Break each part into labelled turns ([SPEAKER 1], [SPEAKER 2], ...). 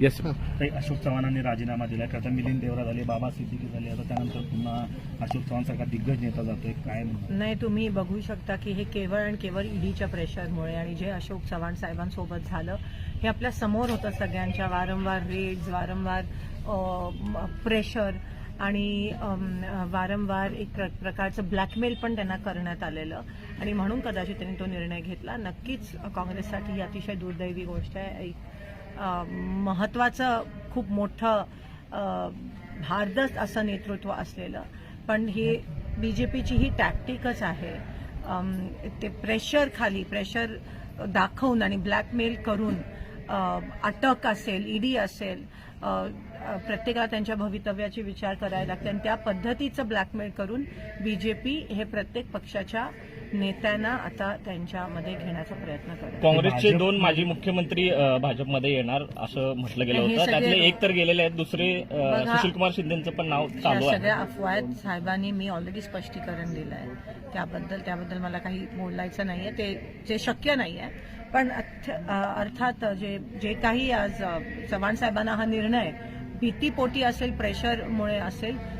[SPEAKER 1] Yes
[SPEAKER 2] काही अशोक चव्हाणांनी राजीनामा दिला आता मिलिंद देवरा झाले बाबा सिद्दीकी झाले आता त्यानंतर पुन्हा अशोक चव्हाण सारखा दिग्गज नेता जातोय. काय?
[SPEAKER 3] नाही तुम्ही बघू शकता की हे केवळ आणि केवळ ईडीच्या प्रेशरमुळे आणि जे अशोक चव्हाण साहेबांसोबत झालं हे आपल्यासमोर होतं सगळ्यांच्या वारंवार रेड्स वारंवार प्रेशर आणि वारंवार एक प्र- प्रकारचं ब्लॅकमेल पण त्यांना करण्यात आलेलं. आणि म्हणून कदाचित त्यांनी तो निर्णय घेतला. नक्कीच काँग्रेससाठी ही अतिशय दुर्दैवी गोष्ट आहे. एक महत्वाचं खूप मोठं भारदस्त असं नेतृत्व असलेलं. पण ही पीची ही टॅक्टिकच आहे. ते प्रेशर खाली प्रेशर दाखवून आणि ब्लॅकमेल करून अटक असेल ईडी असेल प्रत्येकाला त्यांच्या भवितव्याची विचार करायला लागते. आणि त्या पद्धतीचं ब्लॅकमेल करून बी जे पी हे प्रत्येक पक्षाच्या नेत्यांना आता त्यांच्यामध्ये घेण्याचा प्रयत्न करत आहे.
[SPEAKER 4] काँग्रेसचे दोन माजी मुख्यमंत्री भाजपमध्ये येणार असं म्हटलं गेलं होतं. त्यातले एक तर गेलेले आहेत दुसरे अ,
[SPEAKER 3] बघा,
[SPEAKER 4] सुशीलकुमार शिंदेचं पण नाव चालू आहे.
[SPEAKER 3] सगळ्या अफवा आहेत साहेबांनी मी ऑलरेडी स्पष्टीकरण दिलं आहे. त्याबद्दल त्याबद्दल मला काही बोलायचं नाहीये. ते जे शक्य नाहीये. पण अर्थात जे जे काही आज चव्हाण साहेबांना हा निर्णय भीतीपोटी असेल प्रेशरमुळे असेल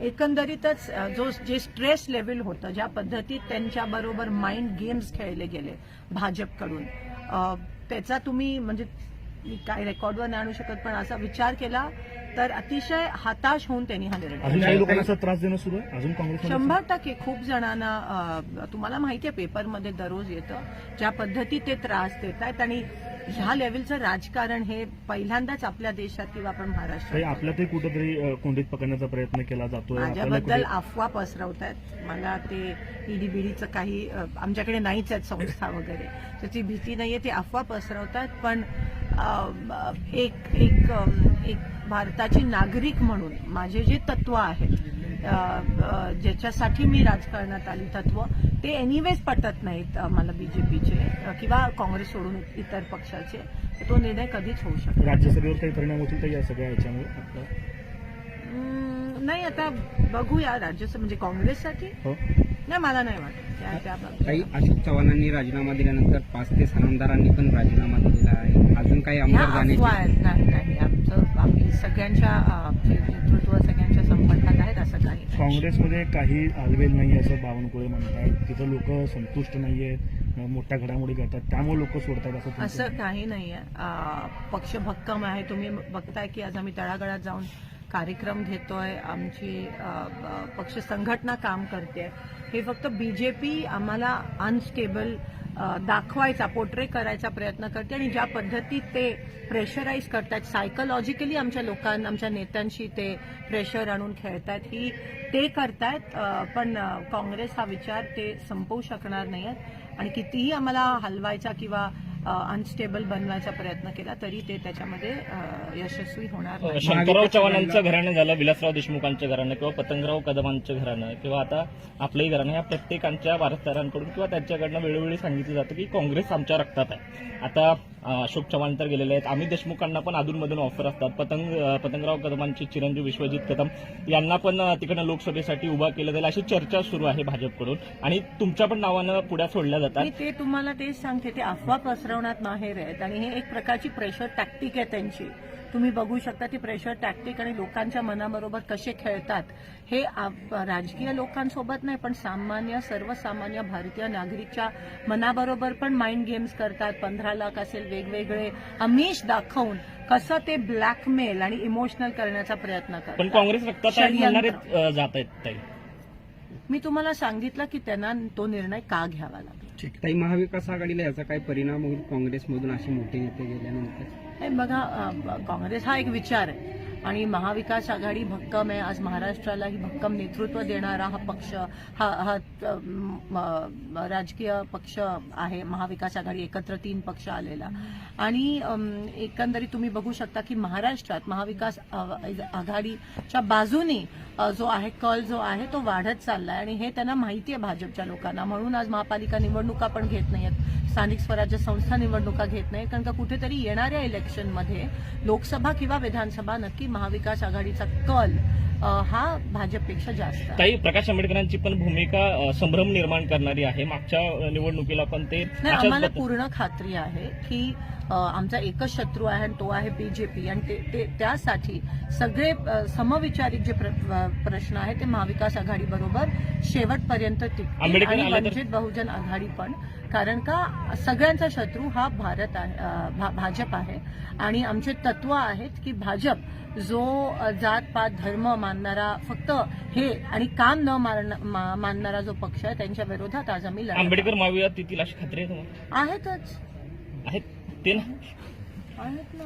[SPEAKER 3] एकंदरीतच जो जे स्ट्रेस लेवल होतं ज्या पद्धतीत त्यांच्याबरोबर माइंड गेम्स खेळले गेले भाजपकडून त्याचा तुम्ही म्हणजे काय रेकॉर्डवर नाही आणू शकत पण असा विचार केला तर अतिशय हताश होऊन त्यांनी हा निर्णय
[SPEAKER 2] त्रास देणं सुरू आहे? अजून काँग्रेस
[SPEAKER 3] शंभर टक्के. खूप जणांना तुम्हाला माहिती आहे पेपरमध्ये दररोज येतं. ज्या पद्धतीत ते त्रास देत आहेत आणि ह्या लेवलचं राजकारण हे पहिल्यांदाच आपल्या देशात किंवा आपण महाराष्ट्रात
[SPEAKER 2] आपल्यातही कुठेतरी कोंडीत पकडण्याचा प्रयत्न केला आपल्याला
[SPEAKER 3] माझ्याबद्दल अफवा पसरवत आहेत. मला ते ईडी बीडीचं काही आमच्याकडे नाहीच आहेत संस्था वगैरे. त्याची भीती नाहीये ते अफवा पसरवतात पण एक एक एक भारताची नागरिक म्हणून माझे जे तत्व आहेत ज्याच्यासाठी मी राजकारणात आली तत्व ते एनिवेज पटत नाहीत मला बीजेपीचे किंवा काँग्रेस सोडून इतर पक्षाचे. तर तो निर्णय कधीच होऊ शकतो
[SPEAKER 2] राज्यसभेवर काही परिणाम होतील का या सगळ्या?
[SPEAKER 3] हम्म, नाही आता बघूया राज्यसभा म्हणजे काँग्रेससाठी.
[SPEAKER 2] हो.
[SPEAKER 3] नाही मला नाही वाटत. त्या- त्या बाबतीत.
[SPEAKER 5] काही अशोक चव्हाणांनी राजीनामा दिल्यानंतर पाच ते सहा आमदारांनी पण राजीनामा दिलेला आहे. अजून काही
[SPEAKER 3] ह्या
[SPEAKER 5] आमदार
[SPEAKER 3] अफवा
[SPEAKER 5] जाण्याची
[SPEAKER 3] आहेत नाही नाही आमचं आम्ही सगळ्यांच्या अ, जे नेतृत्व सगळ्यांच्या संपर्कात आहेत असं काही नाही.
[SPEAKER 2] काँग्रेसमध्ये काही आलवेल नाही असं बावनकुळे म्हणतात तिथं लोक संतुष्ट नाहीयेत मोठ्या घडामोडी घडतात त्यामुळे लोक सोडतात असं तुमचं
[SPEAKER 3] असं काही नाहीये अ, पक्ष भक्कम आहे. तुम्ही बघताय की आज आम्ही तळागाळात जाऊन कार्यक्रम घेतोय आमची पक्ष संघटना काम करते. हे फक्त बीजेपी आम्हाला अनस्टेबल दाखवायचा पोर्ट्रे करायचा प्रयत्न करते आणि ज्या पद्धतीत ते प्रेशराईज करतात सायकोलॉजिकली आमच्या लोकांना आमच्या नेत्यांशी ते प्रेशर आणून खेळतात ही ते करतायत पण काँग्रेस हा विचार ते संपवू शकणार नाही आहेत आणि कितीही आम्हाला हलवायचा किंवा अनस्टेबल बनवायचा प्रयत्न केला तरी ते त्याच्यामध्ये अ, यशस्वी होणार नाही.
[SPEAKER 4] शंकरराव चव्हाणांचं घराणं झालं विलासराव देशमुखांचं घराणं किंवा पतंगराव कदमांचं घराणं किंवा आता आपलंही घराणं या प्रत्येकांच्या वारसदारांकडून किंवा त्यांच्याकडनं वेळोवेळी सांगितलं जातं की काँग्रेस आमच्या रक्तात आहे. आता अशोक चव्हाण तर गेलेले आहेत. अमित देशमुखांना पण अधूनमधून ऑफर असतात. पतंग पतंगराव कदमांचे चिरंजीव विश्वजित कदम यांना पण तिकडनं लोकसभेसाठी उभा केलं जाईल अशी चर्चा सुरू आहे भाजपकडून. आणि तुमच्या पण नावानं पुढ्या सोडल्या जातात.
[SPEAKER 3] ते तुम्हाला तेच सांगते ते अफवा पसरवण्यात माहेर आहेत. आणि हे एक प्रकारची प्रेशर टॅक्टिक आहे त्यांची. तुम्ही बघू शकता ती प्रेशर टॅक्टिक आणि लोकांच्या मनाबरोबर कसे खेळतात हे राजकीय लोकांसोबत नाही पण सामान्य सर्वसामान्य भारतीय नागरिकच्या मनाबरोबर पण माइंड गेम्स करतात. पंधरा लाख असेल वेगवेगळे आमिष दाखवून कसं ते ब्लॅकमेल आणि इमोशनल करण्याचा प्रयत्न करतात.
[SPEAKER 4] पण काँग्रेस जात आहेत
[SPEAKER 3] मी तुम्हाला सांगितलं की त्यांना तो निर्णय का घ्यावा लागला?
[SPEAKER 5] ताई महाविकास आघाडीला याचा काय परिणाम होईल? काँग्रेसमधून असे मोठे नेते गेल्यानंतर?
[SPEAKER 3] नाही बघा अ, काँग्रेस हा एक विचार आहे. आणि महाविकास आघाडी भक्कम आहे. आज महाराष्ट्राला ही भक्कम नेतृत्व देणारा हा पक्ष हा हा राजकीय पक्ष आहे. महाविकास आघाडी एकत्र तीन पक्ष आलेला. आणि एकंदरीत तुम्ही बघू शकता की महाराष्ट्रात महाविकास आघाडीच्या बाजूने जो आहे कल जो आहे तो वाढत चाललाय. आणि हे त्यांना माहिती आहे भाजपच्या लोकांना. म्हणून आज महापालिका निवडणुका पण घेत नाहीयेत. स्थानिक स्वराज्य संस्था निवडणुका घेत नाही कारण का कुठेतरी येणाऱ्या इलेक्शनमध्ये लोकसभा किंवा विधानसभा नक्की महाविकास आघाडीचा कल हा भाजपपेक्षा जास्त आहे.
[SPEAKER 4] ताई प्रकाश आंबेडकरांची पण भूमिका संभ्रम निर्माण करणारी आहे. मागच्या निवडणुकीला पण ते
[SPEAKER 3] आम्हाला पूर्ण खात्री आहे की आमचा एकच शत्रू आहे आणि तो आहे बीजेपी. आणि ते- त्यासाठी सगळे समविचारिक जे प्रश्न आहेत ते महाविकास आघाडी बरोबर शेवटपर्यंत आणि वंचित बहुजन आघाडी पण. कारण का सगळ्यांचा शत्रू हा भारत आहे भाजप आहे. आणि आमचे तत्व आहेत की भाजप जो जात पात धर्म मानणारा फक्त हे आणि काम न मानणारा जो पक्ष आहे त्यांच्या विरोधात आज आम्ही
[SPEAKER 4] आंबेडकर महाविवाद येतील अशी खात्री आहे तुम्हाला.
[SPEAKER 3] आहेतच.
[SPEAKER 4] आहेत ते ना?
[SPEAKER 3] आहेत ना.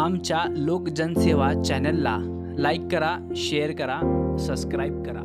[SPEAKER 1] आमच्या लोकजनसेवा चॅनलला लाईक करा शेअर करा सबस्क्राईब करा.